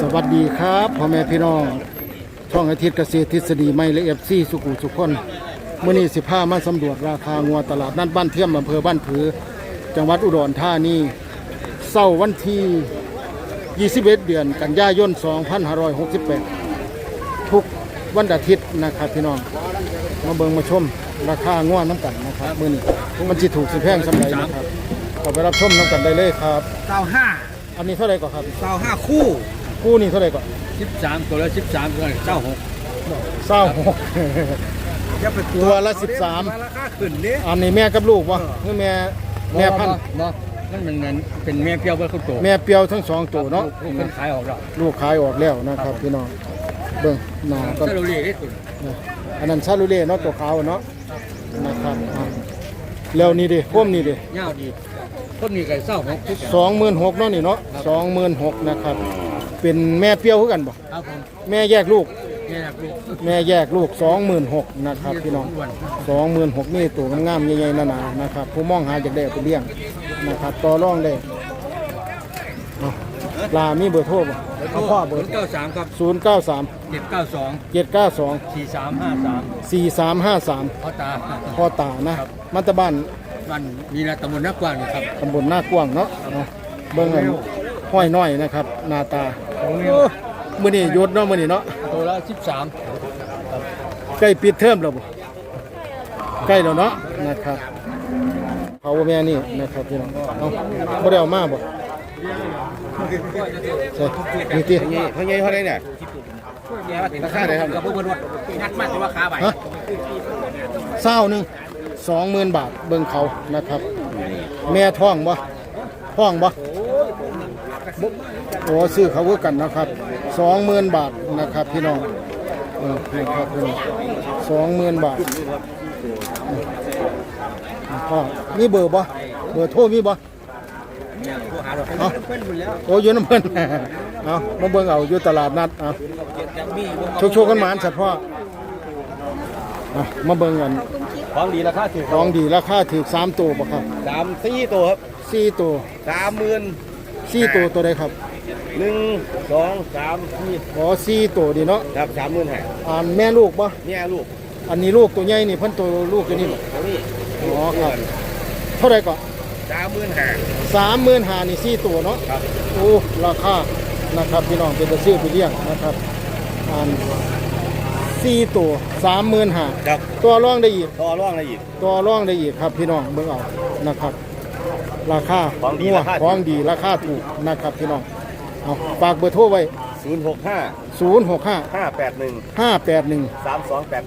สวัสดีครับพ่อแม่พี่น้อง ช่องอาทิตย์เกษตรทฤษฎีไม่และเอฟซีสุขุมสุขคนมื่อนี้สิพามาสำรวจราคางัวตลาดนัดบ้านเทียมอำเภอบ้านผือ จังหวัดอุดรธานีเศร้าร์วันที่21เดือนกันยายน 2568 ทุกวันอาทิตย์นะครับพี่น้อง มาเบิ่งมาชมราคางัวน้ำกันนะครับมื่อนี้มันจิถูกสิแพงสำหรับนะครับ ขอไปรับชมน้ำกันได้เลยครับ เก้าห้าอันนี้เท่าไหร่ก่อนครับเก้าห้าคู่คู่นี้เท่าไหร่ก่อนสิบสามตัวละสิบสามตัวละเก้าหกเศร้าหก อย่าไปตัวละ13ราคาขึ้นดิอันนี้แม่กับลูกวะคือแม่แม่พันธุ์บ่นั่นมันเงินเป็นแม่เปรี้ยวเบิ้ลคุณโตแม่เปรียวทั้งสองตัวเนาะลูกมันขายออกแล้วลูกขายออกแล้วนะครับพี่น้องเบิ่งหน้าก็ถ้าเราเรียกได้ตุนอันนั้นซาลูเล่เนาะตัวขาวเนาะนะครับอะ แล้วนี่ดิพ่มนี่ดิยาวดีคนนี้ก็เศร้าหกทุกอย่างสองหมื่นหกเนาะนี่เนาะสองหมื่นหกนะครับ เป็นแม่เปรียวคือกันบ่ครับผมแม่แยกลูก แม่นักลูกแม่แยกลูกสองหมื่นหกนะครับพี่น้องอ้วนสองหมื่นหกนี่ตัวงามๆใหญ่ๆหนาๆนะครับ ผู้มองหาจากได้เอาไปเลี้ยงนะครับต่อรองได้เอา ลามีเบอร์โทรบ่เอาพ่อเบอร์เก้าสามครับศูนย์เก้าสามเจ็ดเก้าสองเจ็ดเก้าสองสี่สามห้าสามสี่สามห้าสามพ่อตาพ่อตานะมัตตบ้านมันมีนาตำบลนักกว้างนะครับตำบลหน้ากว้างเนาะเอาเบิ่งกันห้อยน้อยนะครับหน้าตาโอ้มื้อนี้หยุดเนาะมื้อนี้เนาะตัวละสิบสามใกล้ปิดเทอมแล้วบ่ใกล้แล้วเนาะนะครับเขาว่าแม่นี่นะครับพี่น้องเอาบ่ได้เอามาบ่ใช่ นี่ติเท่าไงเท่าไรเนี่ยราคาไหนครับกับพวกเนว่านัดมาแต่ว่าขาใบฮะเศร้าหนึ่งสองหมื่นบาทเบิ่งเขานะครับ แม่ท้องบ่ท้องบ่โอ้ซื้อเขาคือกันนะครับสองหมื่นบาทนะครับพี่น้องเออนี่ครับพี่น้องสองหมื่นบาทพ่อมีเบอร์บ่เบอร์โทรมีบ่ เอาโอ้อยู่น้ำเพิ่นเอามาเบิ่งเอาอยู่ตลาดนัดเอาโชคๆกันหมานสัตว์พ่อเอามาเบิ่งกันของดีราคาถูกของดีราคาถือสามตัวบ่ครับสามสี่ตัวครับสี่ตัวสามหมื่นสี่ตัวตัวใดครับหนึ่งสองสามสี่อ๋อสี่ตัวดีเนาะครับสามหมื่นห้าอ่านแม่ลูกบ่เนี่ยลูก อันนี้ลูกตัวใหญ่นี่เพิ่นตัวลูกตัวนี้บ่ตัวนี้อ๋อครับเท่าไหร่ก่อนสามหมื่นห้าสามหมื่นห้านี่สี่ตัวเนาะครับโอ้ราคานะครับพี่น้องเป็นตะซื้อไปเลี้ยงนะครับอ่านสี่ตัวสามหมื่นห้าครับตัวร่องได้อีกต่อร่องอะไรอีก ตัวร่องได้อีกครับพี่น้องเบิ่งเอานะครับ ราคาของดีงัวราคาถูก ของดีราคาถูกนะครับพี่น้องเอาฝากเบอร์โทรไว้ศูนย์หกห้า065 ห้าแปดหนึ่ง581 สามสองแปด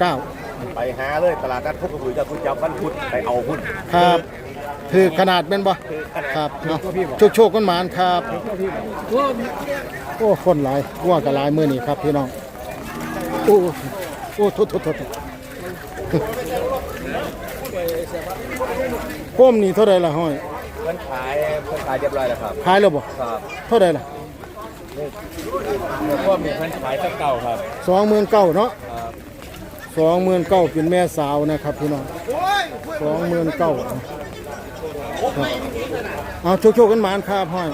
เก้า 3289 ไปหาเลยตลาดนัดพวกกระบุยจะคุณจับวันพุธไปเอาหุ้นครับถือขนาดเป็นบ่คือขนาดครับเอาโชคโชคกันหมานครับโอ้คนหลายว่ากับหลายมือนี่ครับพี่น้องโอ้โอ้ทษโทษโทษโทษพ่มนี่เท่าไรล่ะห้อยเพิ่นขายเพิ่นขายเรียบร้อยแล้วครับขายแล้วบ่ครับเท่าไรล่ะแล้วก็มีเพิ่นขายตั้งเก่าครับสองหมื่นเก้าเนาะ สองหมื่นเก้าเป็นแม่สาวนะครับพี่น้องสองหมื่นเก้าเอาโชคโชคกันหมานครับห้อย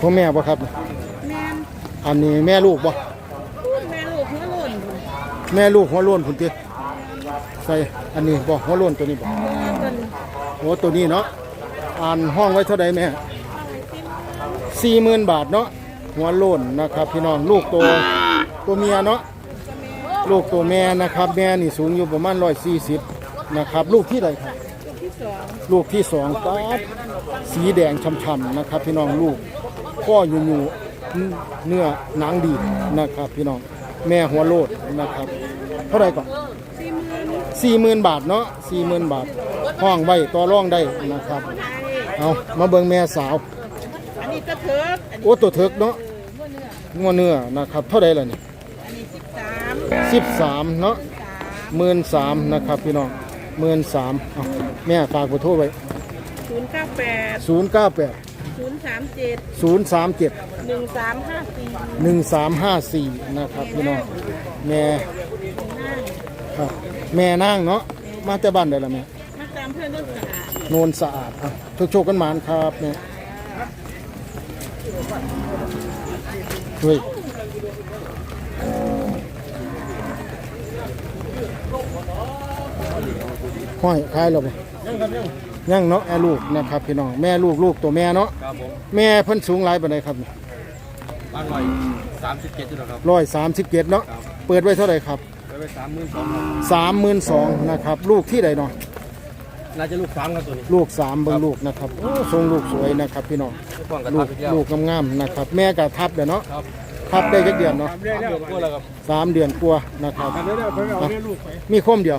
ของแม่บ่ครับ แม่นอันนี้แม่ลูกบ่พูดแม่ลูกเพื่อหล่นแม่ลูกหัวโล้นพุ่นติใส่อันนี้บ่หัวโล้นตัวนี้บ่เพิ่น โอ้ตัวนี้เนาะอ่านห้องไว้เท่าใดแม่สี่หมื่นบาทเนาะหัวโล้นนะครับพี่น้องลูกตัวตัวเมียเนาะลูกตัวแม่นะครับแม่นี่สูงอยู่ประมาณร้อยสี่สิบนะครับลูกที่ใดครับที่สองลูกที่สองป๊าดสีแดงช่ำๆนะครับ พี่น้องลูกข้ออยู่อยู่เนื้อหนังดีนะครับ พี่น้องแม่หัวโลดนะครับ เท่าไหรก่อนสี่หมื่นสี่หมื่นบาทเนาะสี่หมื่นบาทห้องไว้ต่อร่องได้นะครับเอามาเบิ่งแม่สาวอันนี้ก็เถิกอันนี้โอ้ตัวเถิกเนาะเมื่อเนื้องัวเนื้อนะครับ เท่าไรล่ะนี่อันนี้สิบสามสิบสามเนาะสามหมื่นสามนะครับพี่น้องหมื่นสามเอาแม่ฝากเบอร์โทรไว้ศูนย์เก้าแปดศูนย์เก้าแปดสศูนย์สามเจ็ดศูนย์สามเจ็ดหนึ่งสามห้าสี่หนึ่งสามห้าสี่นะครับพี่น้องแม่ ครับแม่นั่งเนาะมาจากบ้านใดล่ะแม่มาตามเพื่อนต้นสาโนนสะอาดอะโชคโชคกันหมานครับแม่เฮ้ยห้อยคล้ายเราไปยังเนาะแม่ลูกนะครับพี่น้องแม่ลูกลูกตัวแม่เนาะครับผมแม่เพิ่นสูงหลายปานใดครับบ้านลอยสามสิบเจ็ดจุดครับร้อยสามสิบเจ็ดเนาะเปิดไว้เท่าไหร่ครับ ไปไปสามหมื่นสองครับสามหมื่นสองนะครับ ลูกที่ใดเนาะน่าจะลูกสามครับตัวนี้ลูกสามเบิ่งลูกนะครับโอ้ทรงลูกสวยนะครับ พี่น้องป้องกันลูทักบอีกแล้วลูกงามๆนะครับ แม่กับทับเดี๋ยวเนาะครับทับได้จักเดือนเนาะสามเดือนกว่าแล้วครับสามเดือนกว่านะครับเดือนแล้วเพิ่งเอาเลี้ยงลูกไปมีคมเดียว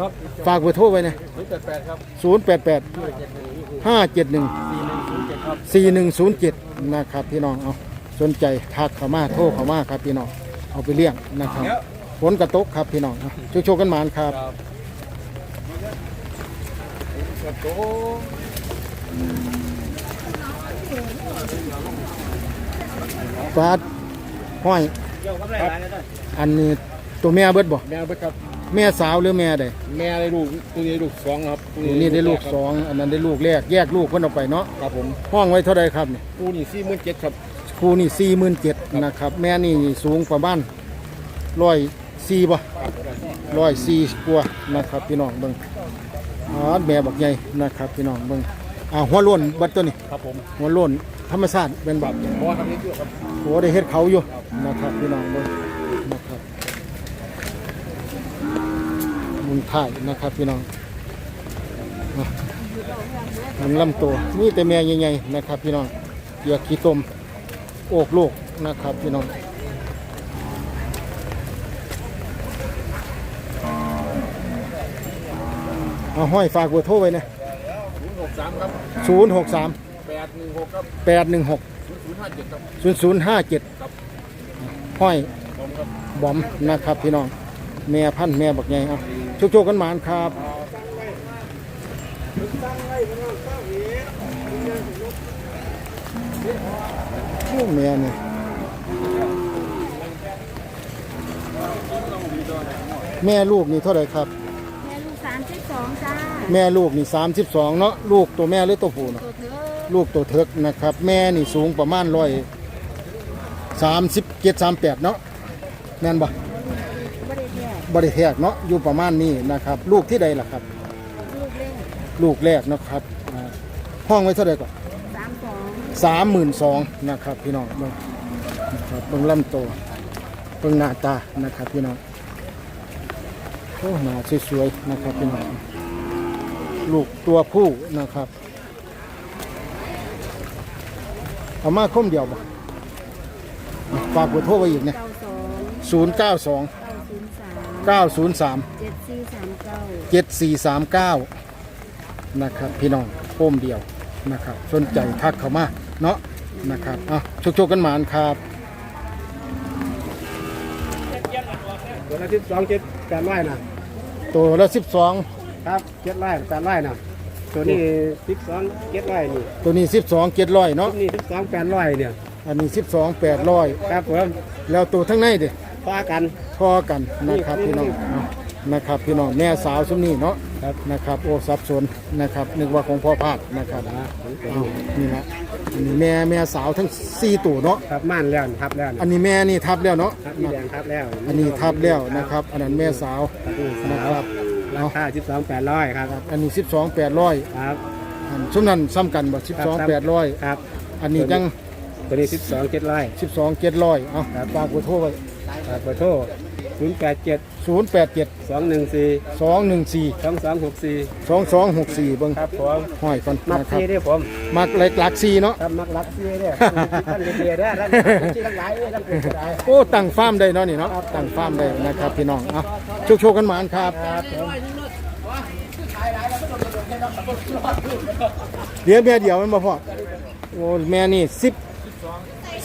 ครับฝากเบอร์โทรไว้นะศูนย์แปดแปดครับศูนย์แปดแปดห้าเจ็ดหนึ่ง สี่หนึ่งศูนย์เจ็ดครับสี่หนึ่งศูนย์เจ็ดนะครับพี่น้องเอาสนใจทักเข้ามาโทรเข้ามาครับพี่น้องเอาไปเลี้ยงนะครับ ฝนกระตกครับพี่น้องเอาโชคๆกันหมานครับครับกระโตฟาดห้อยอันนี้ตัวแม่เบิดบ่แม่ไปครับแม่สาวหรือแม่ใดแม่ได้ลูกตัวนี้ลูกสองครับตัวนี้ได้ลูกสองอันนั้นได้ลูกแรกแยกลูกเพิ่นออกไปเนาะครับผมห้องไว้เท่าไรครับนี่คู่นี่สี่หมื่นเจ็ดครับครูนี่สี่หมื่นเจ็ดนะครับ แม่นี่สูงประมาณร้อย สี่บ่ร้อยสี่กว่านะครับพี่น้องเบิ่งอ๋อแม่บักใหญ่นะครับพี่น้องเบิ่งอ่าหัวโล้นบัดตัวนี้ครับผมหัวโล้นธรรมชาติเป็นแบบเพราะว่าทำนี้ด้วยครับโอ้ได้เฮ็ดเขาอยู่นะครับพี่น้องเบิ่งนะครับมุนถ่ายนะครับพี่น้องอะมันลำตัวนี่แต่แม่ใหญ่ๆนะครับพี่น้องเหยือกขี้ตมโอกลูกนะครับพี่น้อง เอาห้อยฝากเบอร์โทรไว้นะหกสามครับศูนย์หกสามแปดหนึ่งหกครับ แปดหนึ่งหกศูนย์ห้าเจ็ดครับศูนย์ศูนย์ห้าเจ็ดครับห้อยผมครับ บอมนะครับพี่น้อง แม่พันธุ์แม่บักใหญ่เอาโชคๆกันหมานครับ โอ้แม่นี่แม่ลูกนี่เท่าไหร่ครับแม่ลูก สามสิบสองจ้าแม่ลูกนี่32เนาะลูกตัวแม่หรือตัวผู้เนาะตัวเธอลูกตัวเทิกนะครับ แม่นี่สูงประมาณร้อยสามสิบเจ็ดสามแปดเนาะแม่นบ่ไม่ได้แยกบริแทกเนาะอยู่ประมาณนี้นะครับ ลูกที่ใดล่ะครับ ลูกเล่นลูกแรกนะครับอ่าห้องไว้เท่าไหร่ก่อน สามสองสามหมื่นสองนะครับพี่น้องเบิ่งนะครับเบิ่งลำตัวเบิ่งหน้าตานะครับพี่น้อง โอ้หนาสวยๆนะครับพี่น้องลูกตัวผู้นะครับเอามาคมเดียวบ่อะฝากเบอร์โทรไว้อีกนะเก้าสองศูนย์เก้าสองเก้าศูนย์สามเก้าศูนย์สามเจ็ดสี่สามเก้าเจ็ดสี่สามเก้านะครับพี่น้องโป้มเดียวนะครับ สนใจทักเข้ามาเนาะนะครับอะโชคๆกันหมานครับตัวละสิบสองเจ็ดแปดร้อยนะ ตัวละสิบสองครับเจ็ดร้อยแปดร้อยนะตัวนี้สิบสองเจ็ดร้อยนี่ตัวนี้สิบสองเจ็ดร้อยเนาะตัวนี้สิบสองแปดร้อยเนี่ยอันนี้สิบสองแปดร้อยครับผมแล้วตัวทั้งในเด้พากันพอกันนะครับพี่น้องเอานะครับพี่น้องแม่สาวซุมนี้เนาะครับนะครับโอ้สับสนนะครับนึกว่าของพ่อพาดนะครับเอานี่นะ อันนี้แม่แม่สาวทั้งสี่ตัวเนาะครับม่านแล้วทับแล้วอันนี้แม่นี่ทับแล้วเนาะครับมีแดงทับแล้วอันนี้ทับแล้วนะครับ อันนั้นแม่สาวครับนี่นะสาควรับราเอาคาสิบสองแปดร้อยครับอันนี้สิบสองแปดร้อยครับชุมนั้นซ้ำกันบ่สิบครัสองบแปดร้อยครับอันนี้จังตัวนี้สิบสองเจ็ดร้อยสิบสองเจ็ดร้อยเอาครับฝากเบอร์โทรไว้ขอโทษศูนย์แปดเจ็ดศูนย์แปดเจ็ดสองหนึ่งสี่สองหนึ่งสี่สองสองหกสี่สองสองหกสี่เบิ้งครับผมห้อยก่อนมักนะครับ ซีด้วยผมมักเล็กหลักสี่เนาะ ครับมักรักซีเนี่ยท่านเดียได้ท่านที่ทั้งหลายท่านเป็นหลาย โอ้ตั้งฟาร์มได้เนาะนี่เนาะตั้งฟาร์มได้นะครับพี่น้องเอาโชคโชคกันหมานครับ เดี๋ยวแม่เดียวมันบ่พอโอ้แม่นี่สิบ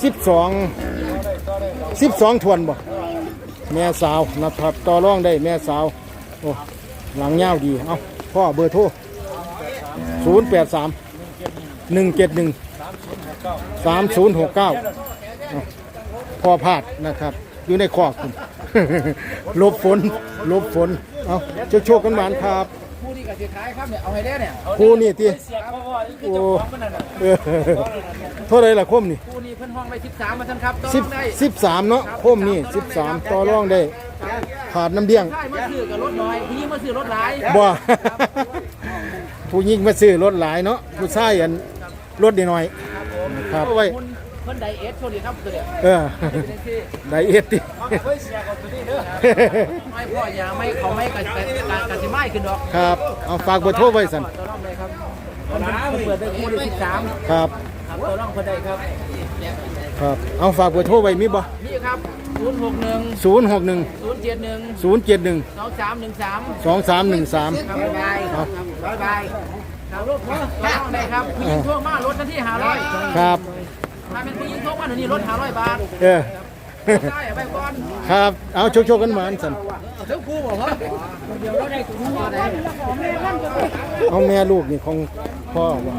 สิบสอง สิบสองทวนบ่แม่สาวนะครับต่อรองได้แม่สาวโอ้หลังยาวดีเอาพ่อเบอร์โทรศูนย์แปดสามหนึ่งเจ็ดหนึ่งสามศูนย์หกเก้าพอพลาดนะครับ อยู่ในคอกคุณหลบฝนหลบฝนเอาโชคโชคกันหวานครับผู้ที่กสิขายครับเนี่ยเอาให้ได้เนี่ยคู่นี่ที่โอ้เออเท่าไรล่ะคมนี่ผู้นี้ เพิ่นห้องไว้13มาท่านครับต้องสิบได้สิบสามเนาะคมนี่สิบสามต่อรองได้ขาดน้ำเดี้ยง ใช่มาซื้อกับรถน้อยผู้นี้มาซื้อรถหลายบ่ ผู้หญิงมาซื้อรถหลายเนาะผู้ชายอันรถนิดหน่อยครับเอาไว้คุณเพิ่นไดเอสโชดีครับตัวเดียวเออเป็นที่ไดเอ็ดติ ไม่พ่อยาไม่เขาไม่กระกระกระสิไม้ขึ้นดอกครับ เอาฝากเบอร์โทรไว้สั่นตัวร่องเลยครับเพิ่นเพิ่นเปิดได้คู่ที่13ครับครับตัวร่องเพิ่นได้ครับ ครับเอาฝากเบอร์โทรไว้มีบ่นี่ครับ061ศูนย์หกหนึ่ง071ศูนย์เจ็ดหนึ่ง2313สองสามหนึ่งสามครับบ๊ายบายครับบ๊ายบายครับรถตัวร่องได้ครับผู้หญิงทั่วมารถหน้าที่500ครับถ้าเป็นผู้หญิงทั่วมาเดี๋ยวนี้รถ500บาทเออได้เอาไปก่อนครับเอาโชคโชคกันหวานสั่นเดี๋ยวกูบอกว่าเดี๋ยวเราได้ถุงมือได้เอาแม่ลูกนี่ของพ่อว่ะ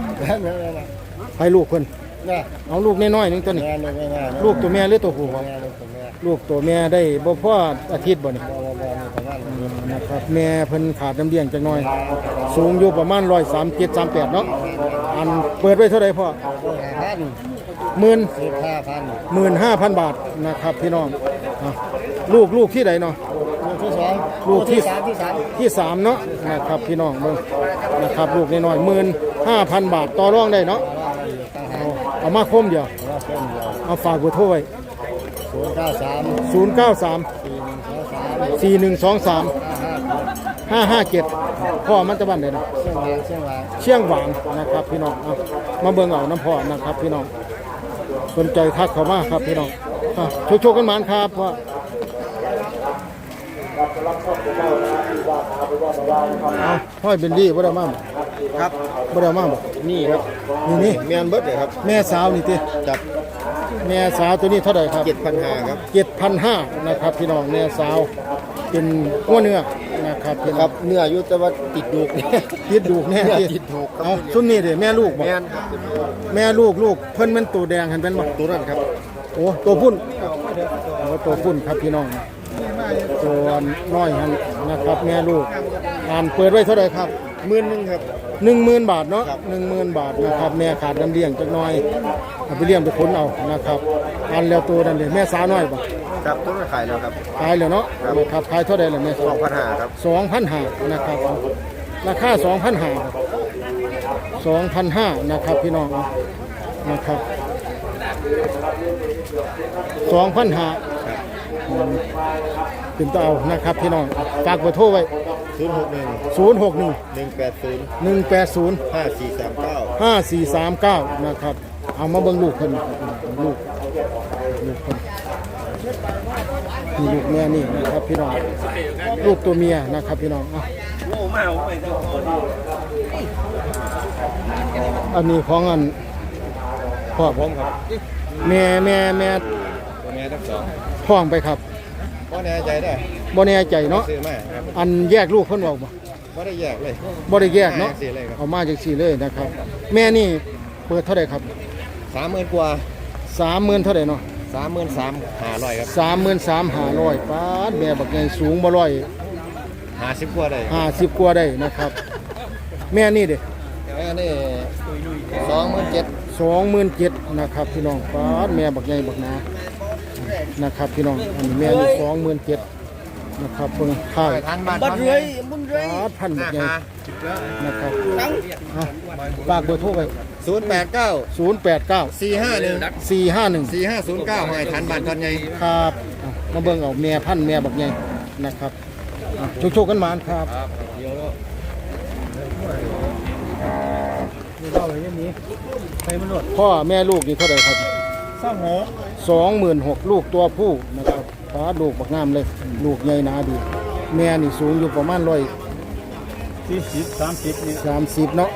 ให้ลูกเพิ่นเนี่ยเอาลูกน้อยๆหนึงตัวนี้งานเลยงานลูกตัวแม่หรือตัวผู้ครับงานเลยผมเนี่ยลูกตัวแม่ได้บ่พออาทิตย์บ่นี่บอบอมีประมาณนี้นะครับแม่เพิ่นขาดน้ำเลี้ยงจักหน่อย สูงอยู่ประมาณ137 38เนาะอันเปิดไว้เท่าไหร่พ่อพันหมื่น สิบห้าพันหมื่นห้าพันบาทนะครับพี่น้องอะลูกลูกที่ไหนเนาะ ลูกที่สองลูกที่ สามที่สามที่สามเนาะนะครับพี่น้องเบิ่งนะครับลูกน้อยๆหมื่นห้าพันบาทต่อรองได้เนาะตั้ง เอาเอามาคมเดียว ว่าเส้นเดียวเอาฝากเบอร์โทรไว้ศูนย์เก้าสามศูนย์เก้าสามสี่หนึ่งสองสามสี่หนึ่งสองสามห้าห้าห้าห้าเจ็ดพ่อมันจะบ้านไหนเนาะเส้นวางเส้นวางเชียงหวางนะครับพี่น้องเอามาเบิ่งเอาน้ำพ่อนะครับพี่น้องสนใจทักเข้ามาครับพี่น้องอะโชคๆกันหมานครับว่าเอาห้อยเป็นดีบ่ได้มาบ่ ครับบ่ได้มาบ่นี่ครับนี่นี่เมียนเบิร์ดเลยครับแม่สาวนี่ติจับแม่สาวตัวนี้เท่าไหร่ครับเจ็ดพันห้าครับเจ็ดพันห้านะครับพี่น้องแม่สาวเป็นหัวเนื้อนะครับพี่คน้รัองบเนื้ออยู่แต่ว่าติดดูกติดดูกแน่เนื้อติติดดูกครับเอาซุมนี่เด้แม่ลูกบ่แมนครับแม่ลูกลูกเพิ่นเป็นตัวแดงเห็นเป็นบ่ตัวนั้นครับโอ้ตัวพุ่นโอ้ตัวพุ่นครับพี่น้องตัวน้อยหันนะครับแม่ลูกอ่านเปิดไว้เท่าไหร่ครับ หมื่นหนึงครับ หนึ่งหมื่นบาทเนาะครับหนึ่งหมื่นบาทนะครับ แม่ขาดน้ำเลี้ยงจักหน่อยเอาไปเลี้ยงไปค้นเอานะครับอันแล้วตัวนั่นเลยแม่สาวน้อยบ่ครับตัวนั้นขายแล้วครับ ขายแล้วเนาะนะครับขายเท่าไหร่ล่ะแม่สองพันห้าครับ สองพันห้านะครับราคาสองพันห้าสองพันห้านะครับพี่น้องนะครับสองพันห้าเป็นตัวเอานะครับพี่น้องฝากเบอร์โทรไว้ ศูนย์หกหนึ่งศูนย์หกหนึ่งหนึ่งแปดศูนย์หนึ่งแปดศูนย์ห้าสี่สามเก้าห้าสี่สามเก้านะครับ เอามาเบิ่งลูกเพิ่นลูกลูกเพิ่นนี่ลูกแม่นี่นะครับพี่น้อง ลูกตัวเมียนะครับพี่น้องเอาอันนี้ของอันพ่อผมครับแม่แม่แม่ตัวแม่ทั้งสอง ท้องไปครับ ก็แน่ใจได้บ่แน่ใจเนาะซื้อมาครับอันแยกลูกเพิ่นบอกบ่ไม่ได้แยกเลยบ่ได้แยกเนาะแยกสิเลยครับเอามาจากสี่เลยนะครับ แม่นี่เปิดเท่าไหร่ครับสามหมื่นกว่า30,000เท่าไหร่เนาะสามหมื่นสามห้าร้อยครับสามหมื่นสามห้าร้อยปาดแม่บักใหญ่สูงบ่ร้อยห้าสิบกว่าได้ห้าสิบกว่าได้นะครับ แม่นี่เด้แม่นี่สองหมื่นเจ็ดสองหมื่นเจ็ดนะครับพี่น้องปาดแม่บักใหญ่บักหนา นะครับพี่น้องอันนี้แม่นี่สองหมื่นเจ็ดนะครับเพิ่งค่ายทันบ้านบัดเลยมุนเลยปาดพันบักใหญ่นะครับอะฝากเบอร์โทรไว้ศูนย์แปดเก้าศูนย์แปดเก้าสี่ห้าหนึ่งสี่ห้าหนึ่งสี่ห้าศูนย์เก้าหอยทันบ้านทันไงครับอะมาเบิ่งเอาแม่พันธุ์แม่บักใหญ่นะครับอะโชคๆกันมาครับพ่อแม่ลูกนี่เท่าไหร่ครับ เศร้าหกสองหมื่นหกลูกตัวผู้นะครับฟ้าลูกบักงามเลย ลูกใหญ่หนาดี แม่นี่สูงอยู่ประมาณร้อยสี่สิบสามสิบนี่สามสิบเนาะ